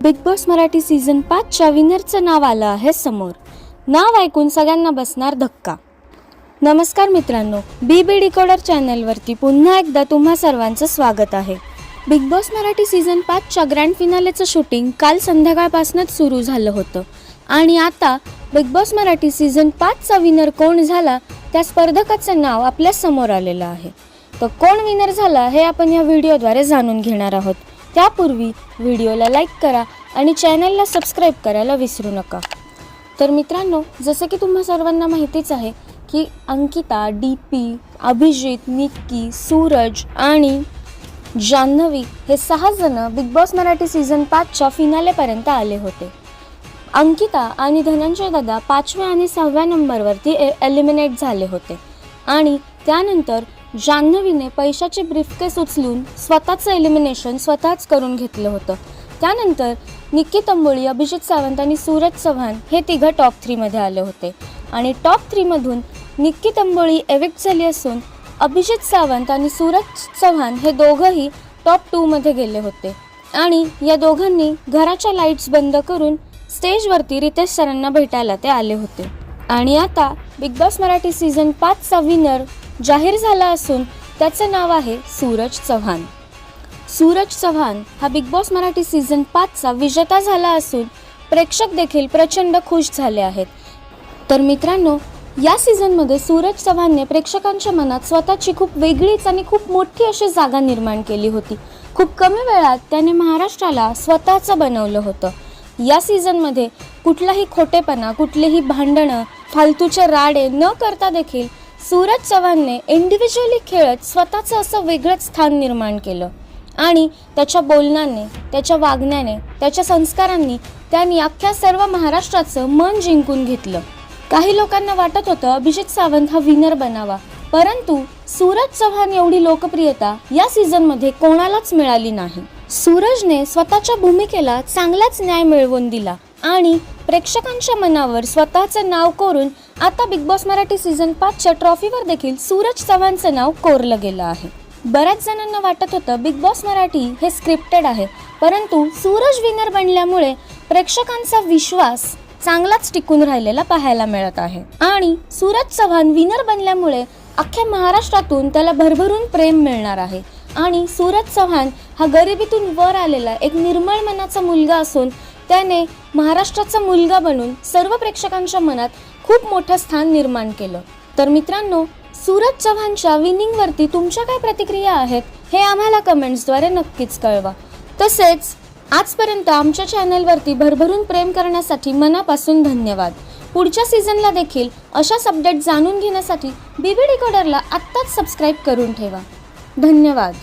Big boss Marathi season पाचच्या विनरचं नाव आलं आहे समोर. नाव ऐकून सगळ्यांना बसणार धक्का. नमस्कार मित्रांनो बी बी डिकोडर चॅनलवरती पुन्हा एकदा तुम्हा सर्वांचं स्वागत आहे. बिग बॉस मराठी सीझन पाचच्या ग्रँड फिनालेचं शूटिंग काल संध्याकाळपासूनच सुरू झालं होतं. आणि आता बिग बॉस मराठी सीझन पाचचा विनर कोण झाला त्या स्पर्धकाचं नाव आपल्यासमोर आलेलं आहे. तर कोण विनर झाला हे आपण या व्हिडिओद्वारे जाणून घेणार आहोत. त्यापूर्वी व्हिडिओला लाईक करा आणि चॅनलला सबस्क्राईब करायला विसरू नका. तर मित्रांनो जसं की तुम्हा सर्वांना माहितीच आहे की अंकिता डी पी अभिजित निक्की सूरज आणि जान्हवी हे सहाजणं बिग बॉस मराठी सीझन पाचच्या फिनालेपर्यंत आले होते. अंकिता आणि धनंजय दादा पाचव्या आणि सहाव्या नंबरवरती ए एलिमिनेट झाले होते. आणि त्यानंतर जान्हवीने पैशाचे ब्रीफकेस उचलून स्वतःचं एलिमिनेशन स्वतःच करून घेतलं होतं. त्यानंतर निक्की तंबोळी अभिजित सावंत आणि सूरज चव्हाण हे तिघं टॉप थ्रीमध्ये आले होते. आणि टॉप थ्रीमधून निक्की तंबोळी एविक्ट झाली असून अभिजित सावंत आणि सूरज चव्हाण हे दोघंही टॉप टूमध्ये गेले होते. आणि या दोघांनी घराच्या लाईट्स बंद करून स्टेजवरती रितेश सरांना भेटायला ते आले होते. आणि आता बिग बॉस मराठी सीझन पाचचा विनर जाहीर झाला असून त्याचं नाव आहे सूरज चव्हाण. सूरज चव्हाण हा बिग बॉस मराठी सीझन पाचचा विजेता झाला असून प्रेक्षक देखील प्रचंड खुश झाले आहेत. तर मित्रांनो या सीझनमध्ये सूरज चव्हाणने प्रेक्षकांच्या मनात स्वतःची खूप वेगळीच आणि खूप मोठी अशी जागा निर्माण केली होती. खूप कमी वेळात त्याने महाराष्ट्राला स्वतःचं बनवलं होतं. या सीझनमध्ये कुठलाही खोटेपणा कुठलेही भांडणं फालतूचे राडे न करता देखील सूरज चव्हाणने इंडिव्हिज्युअली खेळत स्वतःचं असं वेगळंच स्थान निर्माण केलं. आणि त्याच्या बोलण्याने त्याच्या वागण्याने त्याच्या संस्कारांनी त्यांनी अख्ख्या सर्व महाराष्ट्राचं मन जिंकून घेतलं. काही लोकांना वाटत होतं अभिजित सावंत हा विनर बनावा. परंतु सूरज चव्हाण एवढी लोकप्रियता या सीझनमध्ये कोणालाच मिळाली नाही. सूरजने स्वतःच्या भूमिकेला चांगलाच न्याय मिळवून दिला आणि प्रेक्षकांच्या मनावर स्वतःचं नाव कोरून आता बिग बॉस मराठी सीझन पाचच्या ट्रॉफीवर देखील सूरज चव्हाणचं नाव कोरलं गेलं आहे. बऱ्याच जणांना वाटत होतं बिग बॉस मराठी हे स्क्रिप्टेड आहे परंतु सूरज विनर बनल्यामुळे प्रेक्षकांचा विश्वास चांगलाच टिकून राहिलेला पाहायला मिळत आहे. आणि सूरज चव्हाण विनर बनल्यामुळे अख्ख्या महाराष्ट्रातून त्याला भरभरून प्रेम मिळणार आहे. आणि सूरज चव्हाण हा गरिबीतून वर आलेला एक निर्मळ मनाचा मुलगा असून त्याने महाराष्ट्राचा मुलगा बनून सर्व प्रेक्षकांच्या मनात खूप मोठं स्थान निर्माण केलं. तर मित्रांनो सूरज चव्हाणच्या विनिंगवरती तुमच्या काय प्रतिक्रिया आहेत हे आम्हाला कमेंट्सद्वारे नक्कीच कळवा. तसेच आजपर्यंत आमच्या चॅनलवरती भरभरून प्रेम करण्यासाठी मनापासून धन्यवाद. पुढच्या सीझनला देखील अशाच अपडेट जाणून घेण्यासाठी बीबी डिकोडरला आत्ताच सबस्क्राईब करून ठेवा. धन्यवाद.